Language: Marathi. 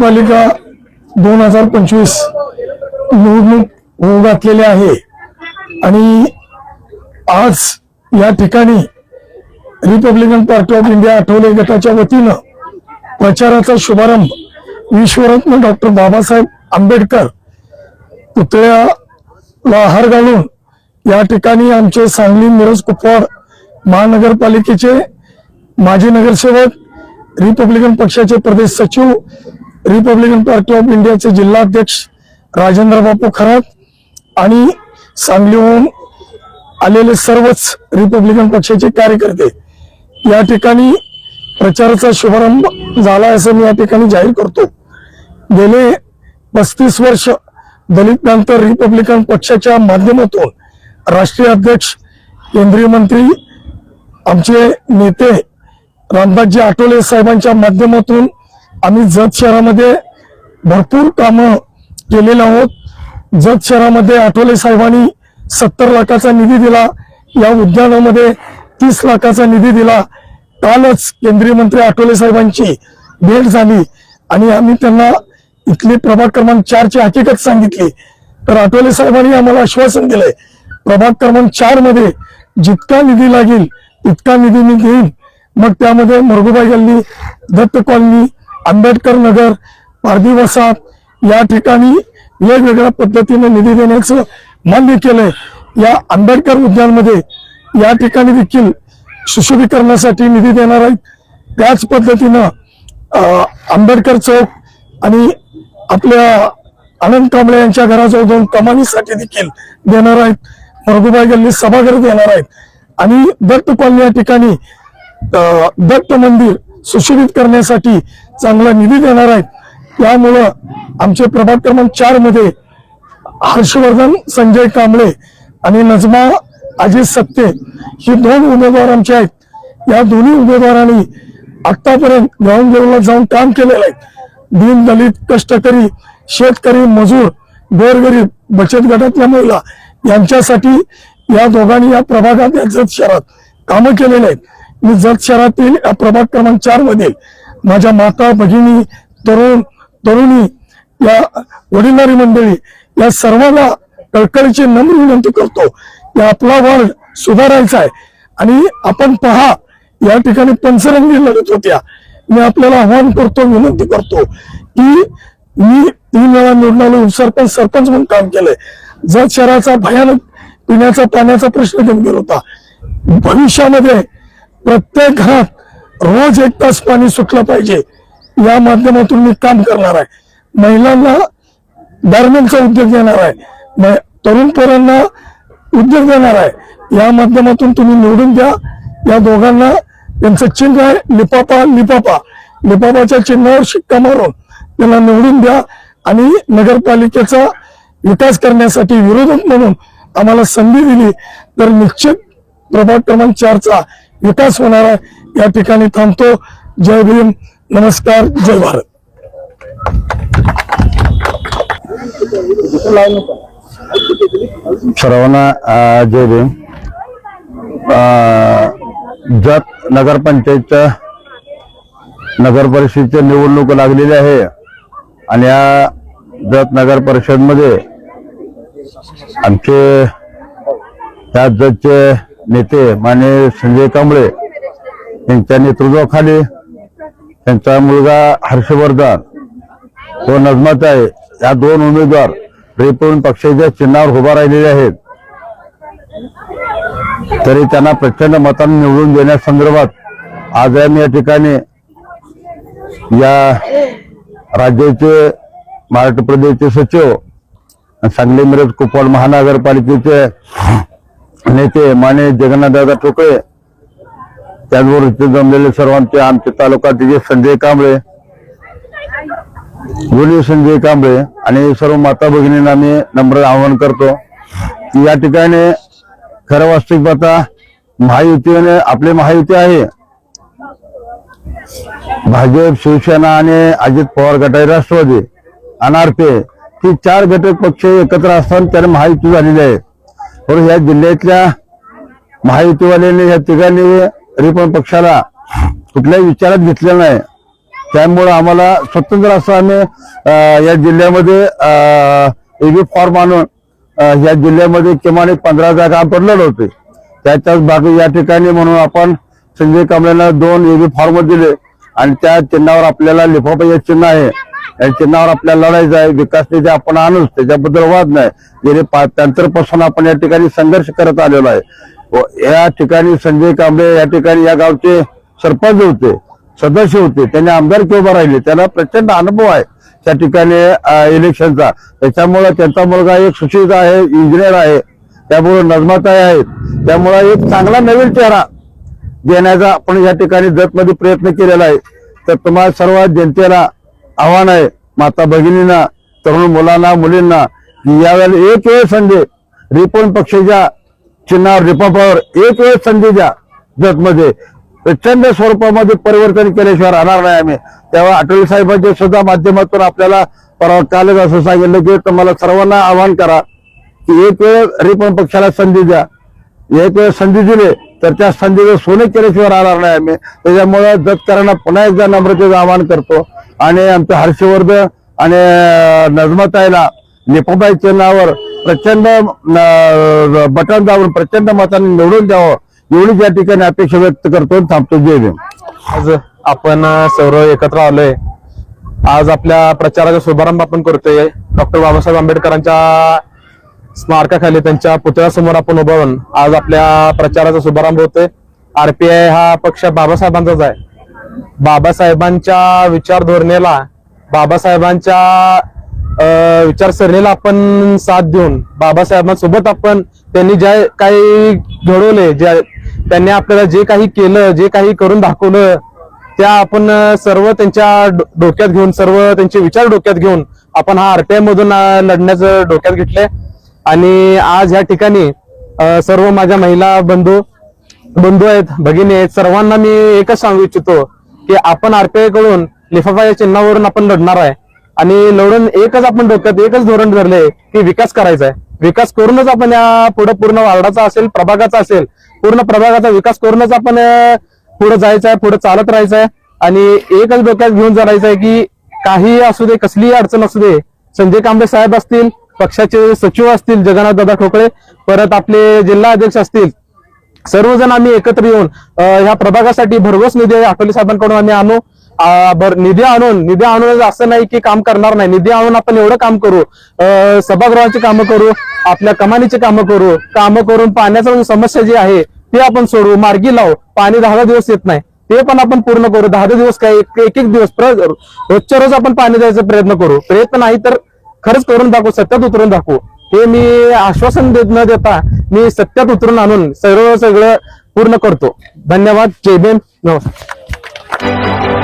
महानगरपालिका दोन हजार पंचवीस निवडणूक होऊ घातलेली आहे. आणि आज या ठिकाणी Republican Party of India Athawale गटाच्या वतीनं प्रचाराचा शुभारंभ विश्वरत्न डॉक्टर बाबासाहेब आंबेडकर पुतळ्याला हार घालून या ठिकाणी आमचे सांगली मिरज कुपवाड महानगरपालिकेचे माजी नगरसेवक रिपब्लिकन पक्षाचे प्रदेश सचिव रिपब्लिकन पार्टी ऑफ इंडियाचे जिल्हाध्यक्ष राजेंद्र बापू खरात आणि सांगलीहून आलेले सर्वच रिपब्लिकन पक्षाचे कार्यकर्ते या ठिकाणी प्रचाराचा शुभारंभ झाला असं मी या ठिकाणी जाहीर करतो. गेले पस्तीस वर्ष दलित रिपब्लिकन पक्षाच्या माध्यमातून राष्ट्रीय अध्यक्ष केंद्रीय मंत्री आमचे नेते रामदासजी आठवले साहेबांच्या माध्यमातून आम्ही जत शहरामध्ये भरपूर कामं केलेले आहोत. जत शहरामध्ये आठवले साहेबांनी सत्तर लाखाचा निधी दिला. या उद्यानामध्ये तीस लाखाचा निधी दिला. कालच केंद्रीय मंत्री आठवले साहेबांची भेट झाली. आणि आम्ही त्यांना इथली प्रभाग क्रमांक चारची हकीकत सांगितली. तर आठवले साहेबांनी आम्हाला आश्वासन दिलंय प्रभाग क्रमांक चारमध्ये जितका निधी लागेल तितका निधी मी घेईन. मग त्यामध्ये मरगुबाई गल्ली दत्त कॉलनी आंबेडकर नगर पारधी वसाहत या ठिकाणी वेगवेगळ्या पद्धतीने निधी देण्याचं मान्य केलंय या आंबेडकर उद्यानमध्ये या ठिकाणी देखील सुशोभीकरणासाठी निधी देणार आहेत. त्याच पद्धतीनं आंबेडकर चौक आणि आपल्या आनंद कांबळे यांच्या घराजवळ दोन कमानीसाठी देखील देणार आहेत. मरगुबाई गल्ली सभागृह देणार आहेत. आणि दत्त कॉलनी या ठिकाणी दत्त मंदिर सुशोभित करण्यासाठी चांगला निधी देणार आहेत. त्यामुळं आमचे प्रभाग क्रमांक चारमध्ये हर्षवर्धन संजय कांबळे आणि नजमा अजित सत्ते ही दोन उमेदवार आमचे आहेत. या दोन्ही उमेदवारांनी आतापर्यंत ग्राउंड लेवलला जाऊन काम केलेलं आहे. दीन दलित कष्टकरी शेतकरी मजूर गोरगरीब बचत गटातल्या महिला यांच्यासाठी या दोघांनी या प्रभागात या जत शहरात कामं केलेली आहेत. मी जत शहरातील प्रभाग क्रमांक चार मधील माझ्या माता भगिनी तरुण तरुणी या वडिलारी मंडळी या सर्वांना कळकळीची नम्र विनंती करतो. की आपला वार्ड सुधारायचा आहे. आणि आपण पहा या ठिकाणी पंचरंगी लढत होत्या. मी आपल्याला आव्हान करतो विनंती करतो की मी तीन वेळा निवडून आलो सरपंच सरपंच म्हणून काम केलंय. जत शहराचा भयानक पिण्याचा पाण्याचा प्रश्न गंभीर होता. भविष्यामध्ये प्रत्येक घरात रोज एक तास पाणी सुटलं पाहिजे. या माध्यमातून मी काम करणार आहे. महिलांना गारमेंटचा उद्योग देणार आहे. तरुण पोरांना उद्योग देणार आहे. या माध्यमातून तुम्ही निवडून द्या. या दोघांना त्यांचं चिन्ह आहे लिपापा लिपापा लिपापाच्या चिन्हावर शिक्का मारून त्यांना निवडून द्या आणि नगरपालिकेचा विकास करण्यासाठी विरोधक म्हणून आम्हाला संधी दिली. तर निश्चित प्रभाग क्रमांक चारचा विकास होणार आहे. या ठिकाणी थांबतो. जय भीम. नमस्कार. जय भारत. सर्वांना जय भीम. अ, जत नगरपंचायतच्या नगर परिषदेच्या निवडणूक लागलेली आहे आणि या जत नगर परिषदमध्ये आमचे त्या जतचे नेते माने संजय कांबळे यांच्या नेतृत्वाखाली त्यांचा मुलगा हर्षवर्धन व नजमाताई या दोन उमेदवार रिपब्लिकन पक्षाच्या चिन्हावर उभा राहिलेले आहेत. तरी त्यांना प्रचंड मतांनी निवडून देण्यासंदर्भात आज आम्ही या ठिकाणी या राज्याचे महाराष्ट्र प्रदेशचे सचिव सांगली मिरज कुपवाड महानगरपालिकेचे नेते माने जगन्नाथदादा ठोकळे त्याचबरोबर इथे जमलेले सर्वांचे आमचे तालुक्याचे संजय कांबळे गुणी संजय कांबळे आणि सर्व माता भगिनींना मी नम्र आवाहन करतो की या ठिकाणी खरं वास्तविक पाहता महायुतीने आपले महायुती आहे. भाजप शिवसेना आणि अजित पवार गटाचे राष्ट्रवादी अनारपे ही चार घटक पक्ष एकत्र असताना त्याने महायुती झालेली आहे. पण या जिल्ह्यातल्या महायुतीवाल्याने या तिघांनी रिपन पक्षाला कुठल्याही विचारात घेतलेलं नाही. त्यामुळं आम्हाला स्वतंत्र असं आम्ही या जिल्ह्यामध्ये एबी फॉर्म आणून या जिल्ह्यामध्ये किमान एक पंधरा जागा आपण होते. त्याच्याच बाकी या ठिकाणी म्हणून आपण संजय कांबळेला दोन एबी फॉर्म दिले आणि त्या चिन्हावर आपल्याला लिफाफा चिन्ह आहे. यांच्या नावावर आपल्याला लढायचं आहे विकास निधी आपण आणूच त्याच्याबद्दल वाद नाही. गेले त्यांतरपासून आपण या ठिकाणी संघर्ष करत आलेलो आहे. व या ठिकाणी संजय कांबळे या ठिकाणी या गावचे सरपंच होते सदस्य होते त्यांनी आमदार उभा राहिले त्यांना प्रचंड अनुभव आहे त्या ठिकाणी इलेक्शनचा त्याच्यामुळे त्यांचा मुलगा एक सुशिक्षित आहे इंजिनियर आहे त्यामुळे नजमाताई आहेत त्यामुळे एक चांगला नवीन चेहरा देण्याचा आपण या ठिकाणी जतमध्ये प्रयत्न केलेला आहे. तर तुम्हाला सर्व जनतेला आव्हान आहे. माता भगिनींना तरुण मुलांना मुलींना यावेळेला एक वेळ संधी रिपन पक्षाच्या चिन्हावर रिपापावर एक वेळ संधी द्या. जगमध्ये प्रचंड स्वरूपामध्ये परिवर्तन केल्याशिवाय राहणार नाही आम्ही. तेव्हा अटल साहेबांच्या सुद्धा माध्यमातून आपल्याला परवा कालच असं सांगितलं की तुम्हाला सर्वांना आवाहन करा की एक वेळ रिपन पक्षाला संधी द्या. एक वेळ संधी दिली तर त्या संधीचं सोने केल्याशिवाय राहणार नाही आम्ही. त्याच्यामुळे जतकरांना पुन्हा एकदा नम्रतेचं आवाहन करतो. आणि आमचं हर्षवर्धन आणि नजमताईला निपाबाई चिन्हावर प्रचंड बटन दाबून प्रचंड मताने निवडून द्यावं एवढीच या ठिकाणी अपेक्षा व्यक्त करतो थांबतो. जय भीम. आज आपण सौरव सर्व एकत्र आलोय. आज आपल्या प्रचाराचा शुभारंभ आपण करतोय. डॉक्टर बाबासाहेब आंबेडकरांच्या स्मारकाखाली त्यांच्या पुतळ्यासमोर आपण उभं राहून आज आपल्या प्रचाराचा शुभारंभ होतोय. आरपीआय हा पक्ष बाबासाहेबांचाच आहे. बाबासाहेबांच्या विचार धोरणेला बाबासाहेबांच्या विचारसरणीला आपण साथ देऊन बाबासाहेबांसोबत आपण त्यांनी ज्या काही घडवले ज्या त्यांनी आपल्याला जे काही केलं जे काही करून दाखवलं त्या आपण सर्व त्यांच्या डोक्यात घेऊन सर्व त्यांचे विचार डोक्यात घेऊन आपण हा आरटीआय मधून लढण्याचं डोक्यात घेतलंय. आणि आज या ठिकाणी सर्व माझ्या महिला बंधू बंधू आहेत भगिनी आहेत सर्वांना मी एकच सांगू इच्छितो की आपण आरपीआयकडून लिफाफा या चिन्हावरून आपण लढणार आहे. आणि लढून एकच आपण डोक्यात एकच धोरण धरले की विकास करायचा आहे. विकास करूनच आपण या पुढे पूर्ण वार्डाचा असेल प्रभागाचा असेल पूर्ण प्रभागाचा विकास करूनच आपण पुढे जायचं आहे पुढे चालत राहायचं आहे. आणि एकच डोक्यात घेऊन जायचं आहे की काही असू दे कसलीही अडचण असू दे संजय कांबळे साहेब असतील पक्षाचे सचिव असतील जगन्नाथ दादा ठोकळे परत आपले जिल्हा अध्यक्ष असतील सर्वजण आम्ही एकत्र येऊन ह्या प्रभागासाठी भरघोस निधी आठवले साहेबांकडून आम्ही आणू. निधी आणून निधी आणून असं नाही की काम करणार नाही. निधी आणून आपण एवढं काम करू. सभागृहाची कामं करू आपल्या कमानीची कामं करू. कामं करून पाण्याचा समस्या जी आहे ती आपण सोडवू मार्गी लावू. पाणी दहा दिवस येत नाही. ते पण आपण पूर्ण करू. दहा दहा दिवस काय एक एक एक दिवस रोजच्या रोज आपण पाणी द्यायचा प्रयत्न करू. प्रयत्न नाही तर खरंच करून दाखवू सत्यात उतरून दाखवू. हे मी आश्वासन देत न देता मी सत्यात उतरून आणून सर्व सगळं पूर्ण करतो. धन्यवाद. जय भीम. नमस्कार.